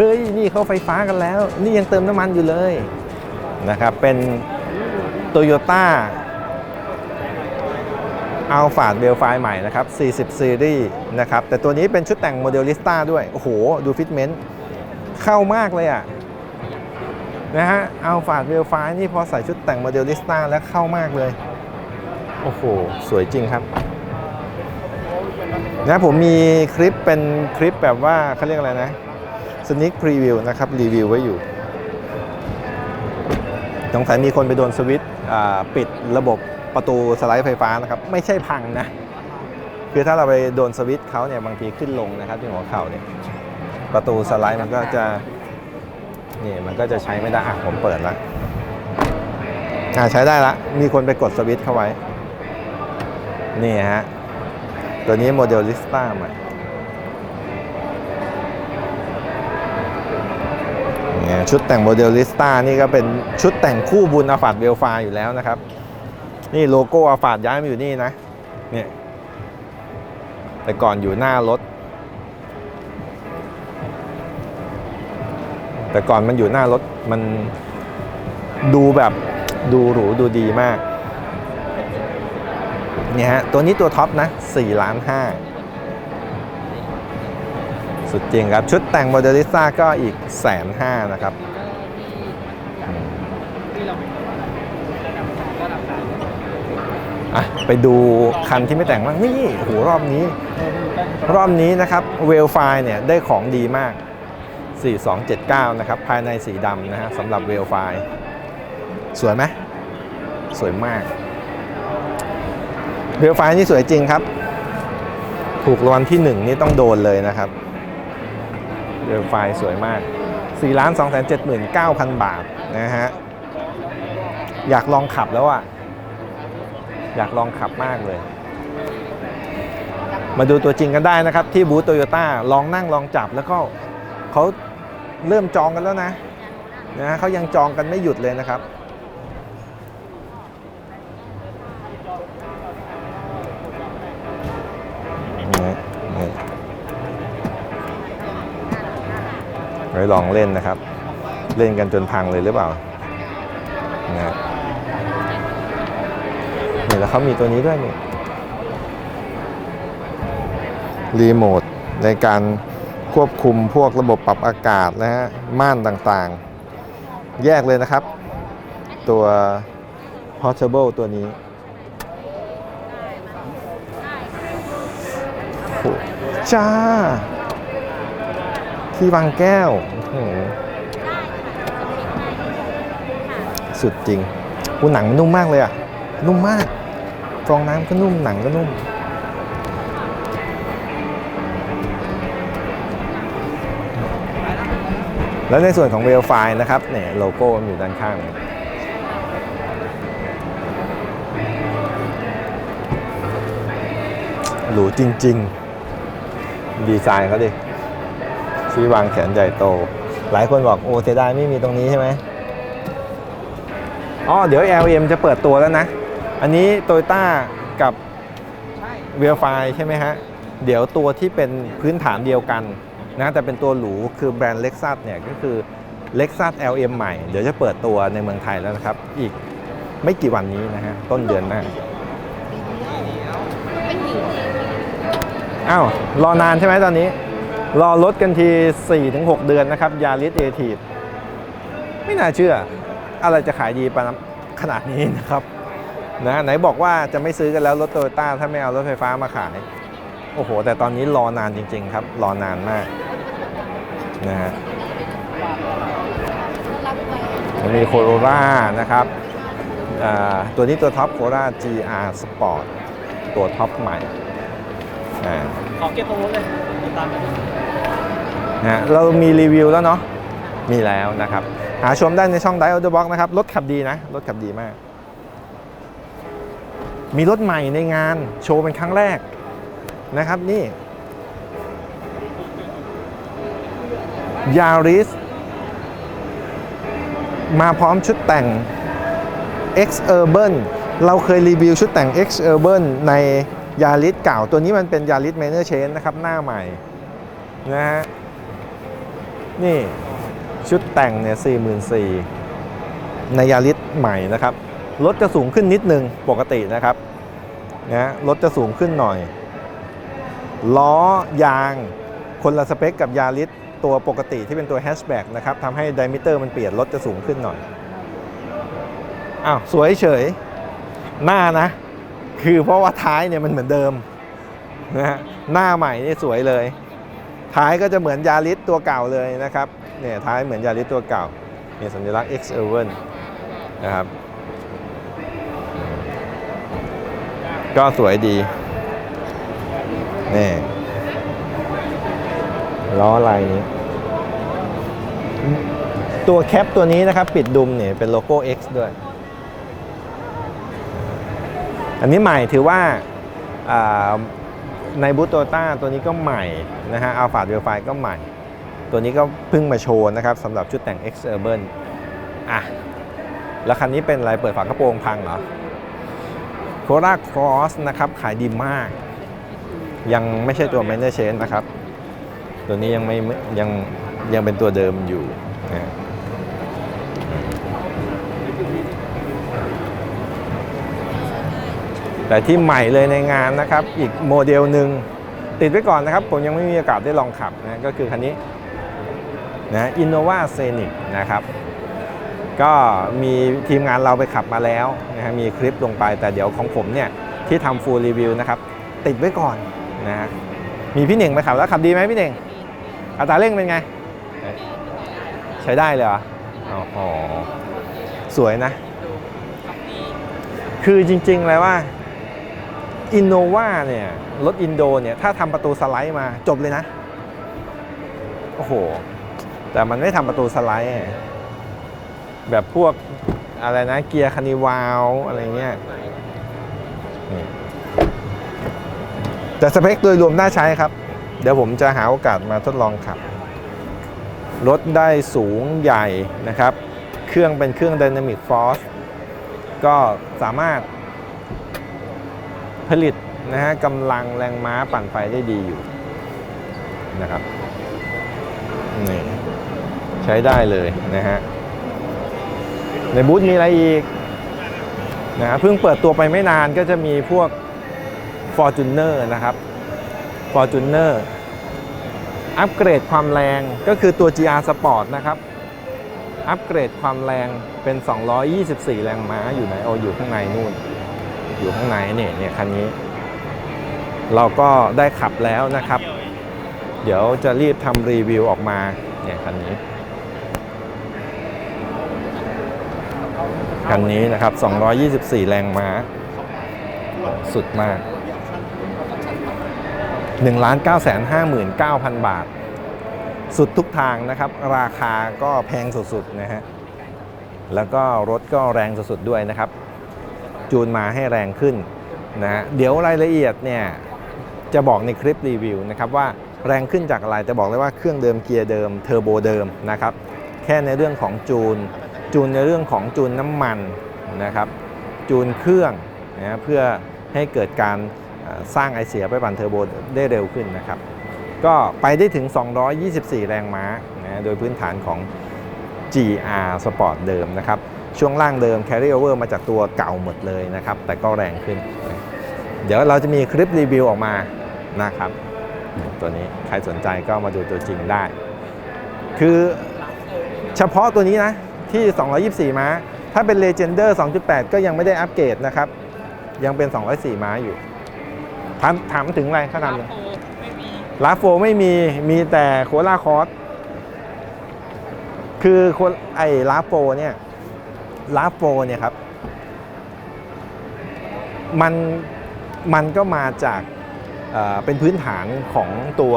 เฮ้ยนี่เขาไฟฟ้ากันแล้ว นี่ยังเติมน้ำมันอยู่เลยนะครับ เป็น Toyota อัลฟาเบลไฟใหม่นะครับ 40 ซีรีส์นะครับ แต่ตัวนี้เป็นชุดแต่งโมเดลลิสต้าด้วย โอ้โห ดูฟิตเมนต์เข้ามากเลยอะนะฮะอัลฟาเบลไฟนี่พอใส่ชุดแต่งโมเดลลิสต้าแล้วเข้ามากเลย โอ้โห สวยจริงครับนะผมมีคลิปเป็นคลิปแบบว่าเขาเรียกอะไรนะ สนิ k พรีวิวนะครับรีวิวไว้อยู่สงสัยมีคนไปโดนสวิตช์ปิดระบบประตูสไลด์ไฟฟ้านะครับ ไม่ใช่พังนะ คือถ้าเราไปโดนสวิตช์เขาเนี่ยบางทีขึ้นลงนะครับที่หัวเข่าเนี่ยประตูสไลด์มันก็จะนี่มันก็จะใช้ไม่ได้อะผมเปิดละอ่าใช้ได้ละ มีคนไปกดสวิตช์เข้าไว้ นี่ฮะ ตัวนี้โมเดลลิสต้าใหม่เนี่ย ชุดแต่งโมเดลลิสต้านี่ก็เป็นชุดแต่งคู่บุญอาฟาดเวลฟาอยู่แล้วนะครับ นี่โลโก้อาฟาดย้ายมาอยู่นี่นะเนี่ยแต่ก่อนอยู่หน้ารถ แต่ก่อนมันอยู่หน้ารถมันดูแบบดูหรูดูดีมากเนี่ยฮะตัวนี้ตัวท็อปนะ4ล้าน5 สุดจริงครับ ชุดแต่งโมเดลิซ่าก็อีกแสนห้านะครับอะไปดูคันที่ไม่แต่งบ้างนี่โหรอบนี้ รอบนี้นะครับเวลไฟเนี่ยได้ของดีมาก 4279 นะครับ ภายในสีดำนะฮะสำหรับเวลไฟสวยไหมสวยมากเบลไฟนี่สวยจริงครับ ถูกรางวัลที่หนึ่งนี่ต้องโดนเลยนะครับ เบลไฟสวยมาก 4 2 7 9 0 0 บาทนะฮะ อยากลองขับแล้วอะ อยากลองขับมากเลย มาดูตัวจริงกันได้นะครับ ที่บูธโตโยต้าลองนั่งลองจับแล้วก็เขาเริ่มจองกันแล้วนะนะเขายังจองกันไม่หยุดเลยนะครับ ไว้ลองเล่นนะครับ เล่นกันจนพังเลยหรือเปล่านะนี่แล้วเขามีตัวนี้ด้วยนี่รีโมทในการควบคุมพวกระบบปรับอากาศนะฮะม่านต่างๆ แยกเลยนะครับ ตัว Portable ตัวนี้โอ้จ้า ที่บางแก้ว สุดจริงอูหนังนนุ่มมากเลยอะ นุ่มมาก ฟองน้ำก็นุ่ม หนังก็นุ่ม แล้วในส่วนของเวลไฟนะครับ เนี่ยโลโก้มันอยู่ด้านข้างหรูจริง ๆ ดีไซน์เขาดิ ที่วางแขนใหญ่โต หลายคนบอกโอ้เสียดายไม่มีตรงนี้ใช่ไหมอ๋อเดี๋ยว LM จะเปิดตัวแล้วนะ อันนี้โตโยต้ากับเวลไฟใช่ไหมฮะ เดี๋ยวตัวที่เป็นพื้นฐานเดียวกันนะแต่เป็นตัวหรูคือแบรนด์ Lexus เนี่ยก็คือ Lexus LM ใหม่ เดี๋ยวจะเปิดตัวในเมืองไทยแล้วนะครับ อีกไม่กี่วันนี้นะฮะ ต้นเดือนหน้าอ้าว รอนานใช่ไหมตอนนี้ รอรถกันที 4-6 เดือนนะครับยาริสเอทีฟไม่น่าเชื่อ อะไรจะขายดีปานขนาดนี้นะครับนะไหนบอกว่าจะไม่ซื้อกันแล้วรถโตโยต้าถ้าไม่เอารถไฟฟ้ามาขาย โอ้โห แต่ตอนนี้รอนานจริง ๆ ครับ รอนานมากนะฮะมีโคโรล่านะครับอ่าตัวนี้ตัวท็อปโคโรล่า GR Sport ตัวท็อปใหม่ ขอเก็บตรงนู้นเลยติดตามกัน นะเรามีรีวิวแล้วเนาะมีแล้วนะครับ หาชมได้ในช่อง d i อ the Box นะครับ รถขับดีนะ รถขับดีมาก มีรถใหม่ในงานโชว์เป็นครั้งแรกนะครับนี่ Yaris มาพร้อมชุดแต่ง X Urban เราเคยรีวิวชุดแต่ง X Urban ใน Yaris เก่า ตัวนี้มันเป็น Yaris Manor Change นะครับ หน้าใหม่นะฮะ นี่ชุดแต่งเนี่ยสี่หมื่นสี่ในยาริสใหม่นะครับ รถจะสูงขึ้นนิดนึงปกตินะครับนะรถจะสูงขึ้นหน่อย ล้อยางคนละสเปคกับยาริสตัวปกติที่เป็นตัวแฮชแบ็กนะครับทำให้ไดมิเตอร์มันเปลี่ยนรถจะสูงขึ้นหน่อยอ้าวสวยเฉยหน้านะ คือเพราะว่าท้ายเนี่ยมันเหมือนเดิมนะฮะหน้าใหม่นี่สวยเลย ท้ายก็จะเหมือนยาริสตัวเก่าเลยนะครับเนี่ยท้ายเหมือนยาริสตัวเก่ามีสัญลักษณ์ X e v e n นะครับ ก็สวยดีนี่ล้อลายนี้ ตัวแคปตัวนี้นะครับ ปิดดุมเนี่ยเป็นโลโก้ X ด้วย อันนี้ใหม่ถือว่า ในบูตโตต้าตัวนี้ก็ใหม่นะฮะอัลฟาเวลไฟก็ใหม่ ตัวนี้ก็เพิ่งมาโชว์นะครับสำหรับชุดแต่ง X Urban อะ แล้วคันนี้เป็นอะไรเปิดฝากระโปรงพังเหรอโคราครอสนะครับขายดีมาก ยังไม่ใช่ตัว Minor Change นะครับ ตัวนี้ยังไม่ยังยังเป็นตัวเดิมอยู่นะ แต่ที่ใหม่เลยในงานนะครับ อีกโมเดลหนึ่งติดไว้ก่อนนะครับ ผมยังไม่มีโอกาสได้ลองขับนะก็คือคันนี้นะอินโนวาเซนิกนะครับ ก็มีทีมงานเราไปขับมาแล้วนะฮะมีคลิปลงไปแต่เดี๋ยวของผมเนี่ย ที่ทำฟูลรีวิวนะครับ ติดไว้ก่อนนะฮะมีพี่หน่งไปขับแล้วขับดีไหมพี่หน่งอัตราเร่งเป็นไง ใช้ได้เลยเหรออ๋อสวยนะ คือจริงๆเลยว่า อินโนวาเนี่ย รถอินโดเนี่ย ถ้าทำประตูสไลด์มาจบเลยนะ โอ้โห แต่มันไม่ทำประตูสไลด์ แบบพวกอะไรนะเกียร์คานิวาลอะไรเงี้ยแต่สเปคโดยรวมน่าใช้ครับ เดี๋ยวผมจะหาโอกาสมาทดลองขับ รถได้สูงใหญ่นะครับ เครื่องเป็นเครื่อง Dynamic Force ก็สามารถ ผลิตนะฮะกำลังแรงม้าปั่นไฟได้ดีอยู่นะครับนี่ใช้ได้เลยนะฮะในบูธมีอะไรอีกนะฮะเพิ่งเปิดตัวไปไม่นานก็จะมีพวก Fortuner นะครับ Fortuner อัปเกรดความแรงก็คือตัว GR Sport นะครับ อัปเกรดความแรงเป็น 224 แรงม้าอยู่ไหนโออยู่ข้างในนู่น อยู่ข้างในเนี่ยเนี่ยคันนี้ เราก็ได้ขับแล้วนะครับ เดี๋ยวจะรีบทำรีวิวออกมาเนี่ยคันนี้คันนี้นะครับ 224 แรงม้า สุดมาก 1 9 5 9 0 0 0 บาท สุดทุกทางนะครับ ราคาก็แพงสุดๆนะฮะ แล้วก็รถก็แรงสุดๆด้วยนะครับ จูนมาให้แรงขึ้นนะฮะเดี๋ยวรายละเอียดเนี่ยจะบอกในคลิปรีวิวนะครับว่าแรงขึ้นจากอะไรแต่บอกเลยว่าเครื่องเดิมเกียร์เดิมเทอร์โบเดิมนะครับแค่ในเรื่องของจูน จูนในเรื่องของจูนน้ำมันนะครับจูนเครื่องนะเพื่อให้เกิดการสร้างไอเสียไปปั่นเทอร์โบได้เร็วขึ้นนะครับ ก็ไปได้ถึง 224 แรงม้านะโดยพื้นฐานของ GR Sport เดิมนะครับ ช่วงล่างเดิม Carry Over มาจากตัวเก่าหมดเลยนะครับ แต่ก็แรงขึ้น เดี๋ยวเราจะมีคลิปรีวิวออกมานะครับ ตัวนี้ใครสนใจก็มาดูตัวจริงได้ คือเฉพาะตัวนี้นะที่ 224 ม้า ถ้าเป็น Legender 2.8 ก็ยังไม่ได้อัปเกรดนะครับ ยังเป็น 204 ม้าอยู่ ถามถามถึงอะไรเขาทำเลยลาโฟไม่มี มีแต่โคลาคอส คือคนไอ้ลาโฟเนี่ย ลาโฟเนี่ยครับมันมันก็มาจากเเป็นพื้นฐานของตัว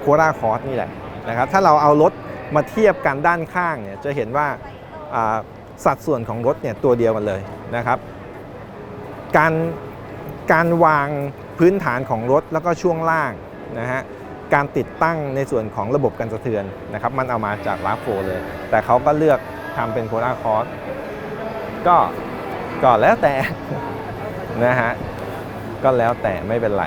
โคราคอสนี่แหละนะครับถ้าเราเอารถมาเทียบกันด้านข้างเนี่ยจะเห็นว่าสัดส่วนของรถเนี่ยตัวเดียวกันเลยนะครับ การการวางพื้นฐานของรถแล้วก็ช่วงล่างนะฮะการติดตั้งในส่วนของระบบการสะเทือนนะครับ มันเอามาจากลาโฟเลย แต่เขาก็เลือก ทำเป็นโคราคอร์สก็ก็แล้วแต่นะฮะก็แล้วแต่ไม่เป็นไร